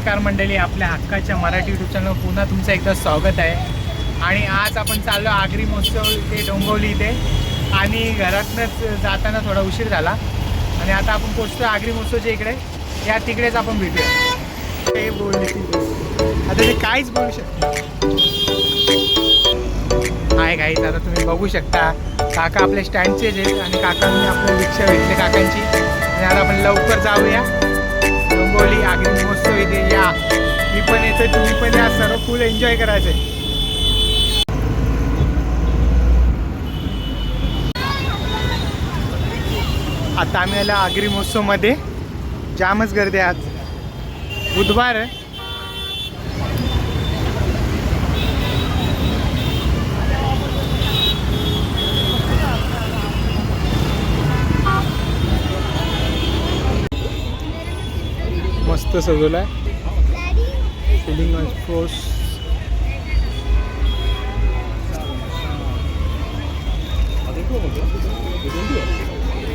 नमस्कार मंडळी आपल्या हक्काच्या मराठी युट्यूब चॅनल पुन्हा तुमचं एकदा स्वागत आहे. आणि आज आपण चाललो आगरी महोत्सव इथे डोंगवली इथे. आणि घरातनंच जाताना थोडा उशीर झाला. आणि आता आपण पोचतो आगरी महोत्सवच्या इकडे. या तिकडेच आपण भेटूया. ते बोलले आता ते काहीच बोलू शकत आहे काहीच आता तुम्ही बघू शकता. काका आपल्या स्टँडचेच आहेत आणि काकांनी आपल्या रिक्षा भेटले काकांची. आणि आता आपण लवकर जाऊया. डोंगवली आगरी महोत्सव. इथे या. मी पण येते तुम्ही पण या. सर्व फुल एन्जॉय करायचे आता आम्ही आला आगरी महोत्सवमध्ये. जामच गर्दी आज. बुधवार मस्त सजवलं आहे फिलिंग फोर्स उद्या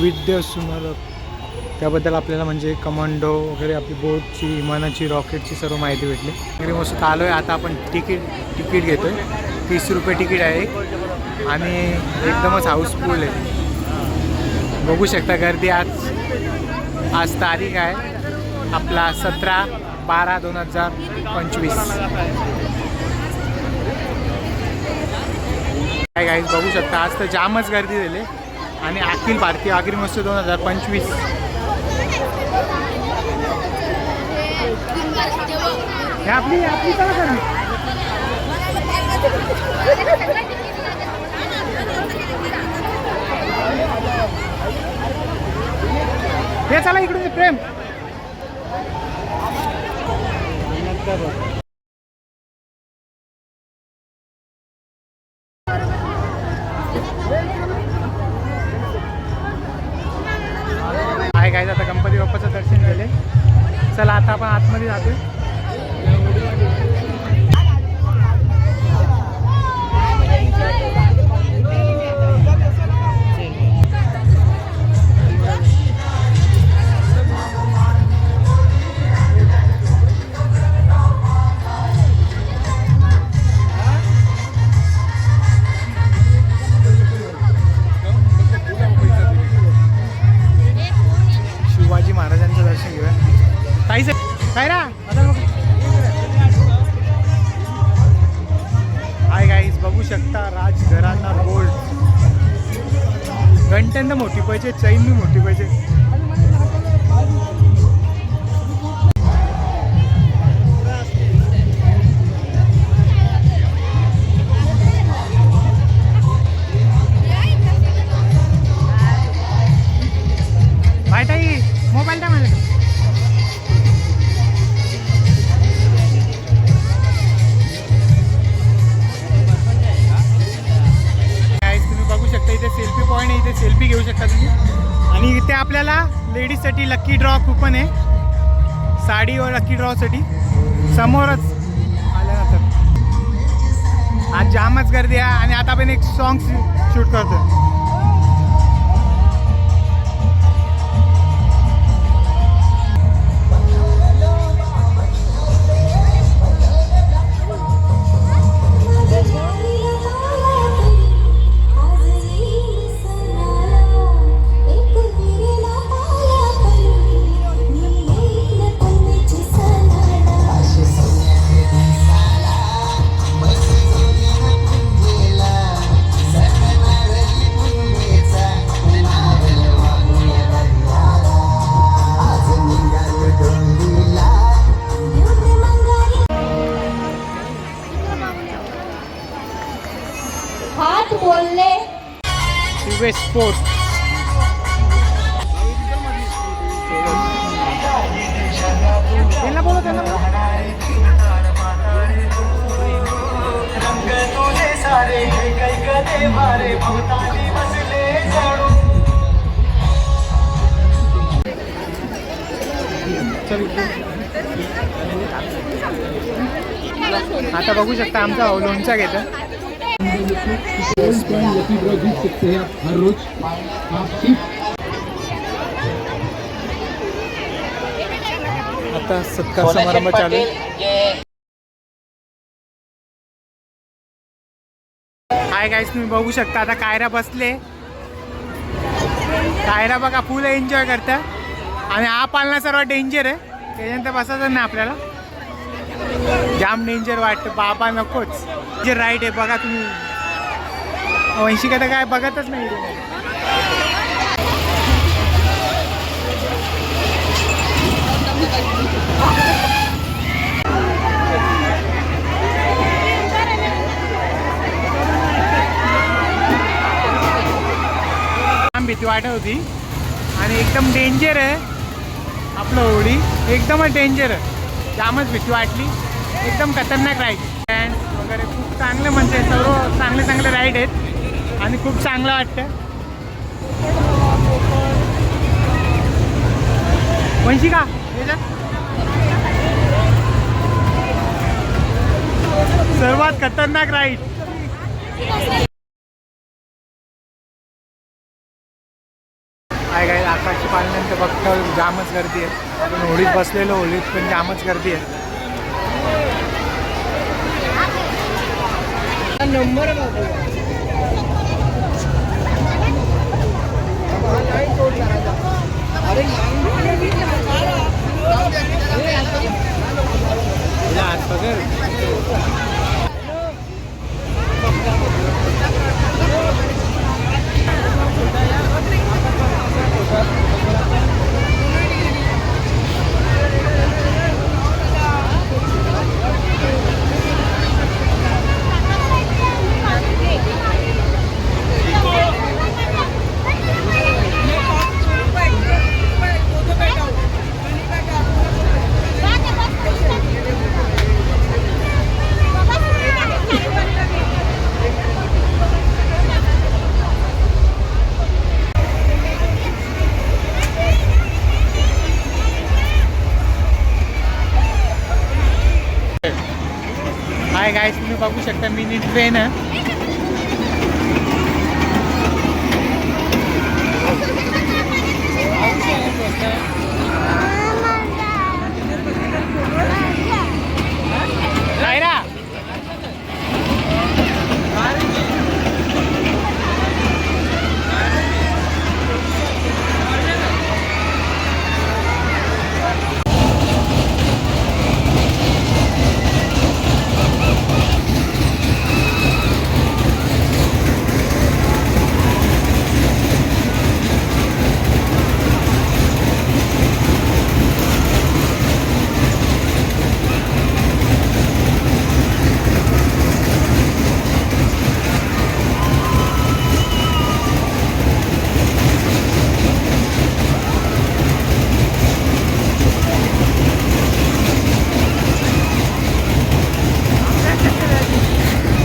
विद्य सुमारक त्याबद्दल आपल्याला म्हणजे कमांडो वगैरे आपली बोटची विमानाची रॉकेटची सर्व माहिती भेटली. वगैरे मस्त आलो आहे आता आपण तिकीट तिकीट घेतो आहे तीस रुपये तिकीट आहे आणि एकदमच हाऊसफुल आहे. बघू शकता गर्दी आज आज तारीख आहे. आपला सतरा बारा दोन हजार पंचवीस. काय गाईज बघू शकता. आज तर जामच गर्दी झाली. आणि अखिल भारतीय आगरी महोत्सव दोन हजार पंचवीस. आपली आपली चला करा हे चला इकडून ये, प्रेम काय काय आता गणपती बाप्पाचं दर्शन केले चला आता आपण आतमध्ये जातो गाईज बघू शकता राजघराणा गोल्ड. घंट्यांना मोठी पाहिजे चैन मोठी पाहिजे लेडीजसाठी लकी ड्रॉ कुपन आहे. साडी व लकी ड्रॉसाठी समोरच आल्यानंतर आज जामच गर्दी आहे आणि आता आपण एक सॉन्ग शूट करतो हायवे त्यांना बोला त्यांना चल आता बघू शकता आमचा लोणचा घेतं सकते हैं हर रोज आप आता सत्कार समारंभ चालू हाय गाईस तुम्ही बघू शकता आता कायरा बसले. कायरा बघा फुल एन्जॉय करता. आणि हा पालना सर्वात डेंजर आहे. त्याच्यानंतर बसायचं नाही आपल्याला. जाम डेंजर वाटतं. बाबा नकोच. जे राईट आहे बघा तुम्ही. वंशिका तर काय बघतच नाही. भीती वाटत होती. आणि एकदम डेंजर आहे. आपलं होडी एकदमच डेंजर आहे. जामच भीती वाटली. एकदम खतरनाक राईड डॅन्स वगैरे खूप चांगलं म्हणजे सर्व चांगले चांगले राईड आहेत. आणि खूप चांगलं वाटतं वंशिका याच्यात सर्वात खतरनाक राईड काय काय आकाशची पाळण्यानंतर बघतो जामच गर्दी आहे आपण होळीत बसलेलो होळीत पण जामच गर्दी आहे तुला Alright. हाय गाईस तुम्ही बघू शकता मिनी ट्रेन आहे कायरा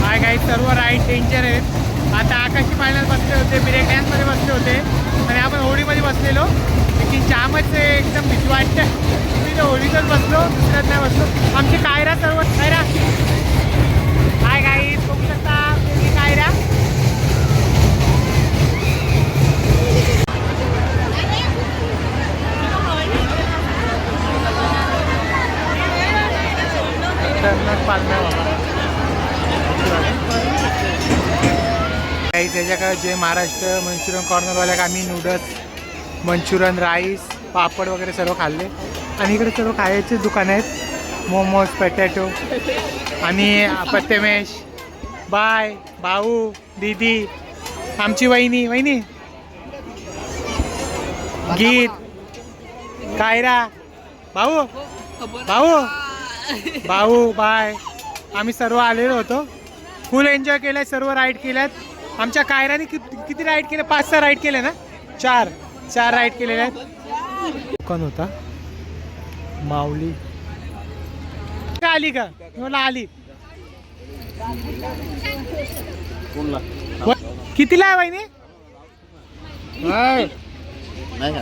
हाय गाईस सर्व राईड डेंजर आहेत आता आकाशी पाळण्यात बसले होते ब्रेक डॅन्समध्ये बसले होते. आणि आपण होळीमध्ये बसलेलो. लेकिन जामच एकदम भीती वाटतं. मी तर होळीतच बसलो दुसऱ्यात नाही बसलो. आमची कायरा सर्व कायरा. काय काही बघू शकता आपली कायरा? खतरनाक पाळणा बाबा त्याच्याकडे जे महाराष्ट्र मंचुरियन कॉर्नरवाल्या आम्ही नूडल्स मंचुरियन राईस पापड वगैरे सर्व खाल्ले. आणि इकडे सर्व खायचे दुकान आहेत. मोमोज पटॅटो आणि पत्तेमेश बाय भाऊ दीदी आमची वहिनी वहिनी. गीत. कायरा भाऊ? भाऊ? भाऊ बाय. आम्ही सर्व आलेलो होतो. फुल एन्जॉय केलं सर्व राईड केल्यात आमच्या कायराने किती किती राईड केले? पाच सहा राईड केले ना? चार. चार राईड केलेले आहेत. कोण होता. माऊली. का आली का? मी आली. कितीला आहे वहिनी? नाही